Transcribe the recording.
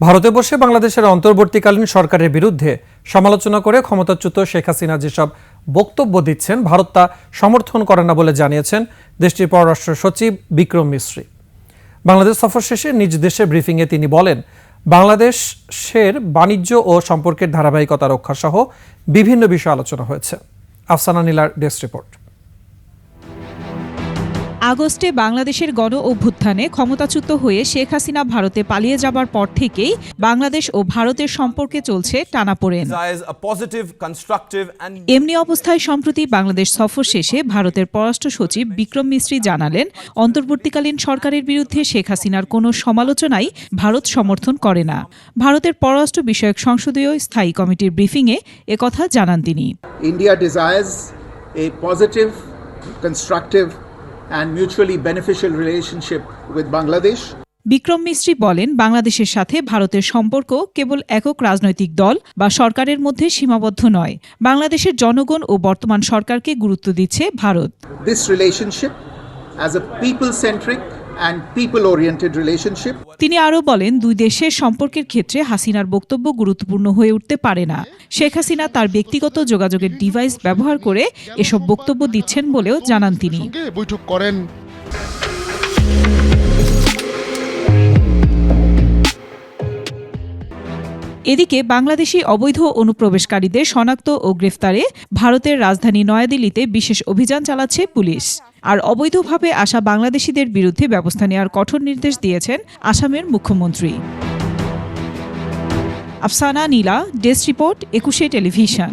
ভারতে বসে বাংলাদেশের অন্তর্বর্তীকালীন সরকারের বিরুদ্ধে সমালোচনা করে ক্ষমতাচ্যুত শেখ হাসিনা যেসব বক্তব্য দিচ্ছেন, ভারত তা সমর্থন করে না বলে জানিয়েছেন দেশটির পররাষ্ট্র সচিব বিক্রম মিশ্রি বাংলাদেশ সফর শেষে নিজ দেশে ব্রিফিংয়ে তিনি বলেন, বাংলাদেশের বাণিজ্য ও সম্পর্কের ধারাবাহিকতা রক্ষা সহ বিভিন্ন বিষয়ে আলোচনা হয়েছে। আফসানা নীলার ডেস্ক রিপোর্ট। আগস্টে বাংলাদেশের গণ অভ্যুত্থানে ক্ষমতাচ্যুত হয়ে শেখ হাসিনা ভারতে পালিয়ে যাবার পর থেকেই বাংলাদেশ ও ভারতের সম্পর্কে চলছে টানাপোড়েন। এমনি অবস্থায় সম্প্রতি বাংলাদেশ সফর শেষে ভারতের পররাষ্ট্র সচিব বিক্রম মিস্ত্রি জানালেন অন্তর্বর্তীকালীন সরকারের বিরুদ্ধে শেখ হাসিনার কোনো সমালোচনাই ভারত সমর্থন করে না। ভারতের পররাষ্ট্র বিষয়ক সংসদীয় স্থায়ী কমিটির ব্রিফিংয়ে একথা জানান তিনি। India desires a positive, constructive, and mutually beneficial relationship with Bangladesh. Vikram Misri বলেন বাংলাদেশের সাথে ভারতের সম্পর্ক কেবল একক রাজনৈতিক দল বা সরকারের মধ্যে সীমাবদ্ধ নয় বাংলাদেশের জনগণ ও বর্তমান সরকারকে গুরুত্ব দিচ্ছে Bharat This relationship as a people centric তিনি আরও বলেন দুই দেশের সম্পর্কের ক্ষেত্রে হাসিনার বক্তব্য গুরুত্বপূর্ণ হয়ে উঠতে পারে না। শেখ হাসিনা তার ব্যক্তিগত যোগাযোগের ডিভাইস ব্যবহার করে এসব বক্তব্য দিচ্ছেন বলেও জানান তিনি। বৈঠক করেন। এদিকে বাংলাদেশি অবৈধ অনুপ্রবেশকারীদের শনাক্ত ও গ্রেফতারে ভারতের রাজধানী নয়াদিল্লিতে বিশেষ অভিযান চালাচ্ছে পুলিশ। আর অবৈধভাবে আসা বাংলাদেশিদের বিরুদ্ধে ব্যবস্থা নেওয়ার কঠোর নির্দেশ দিয়েছেন আসামের মুখ্যমন্ত্রী। Afsana Nila, desk report, Ekushey television.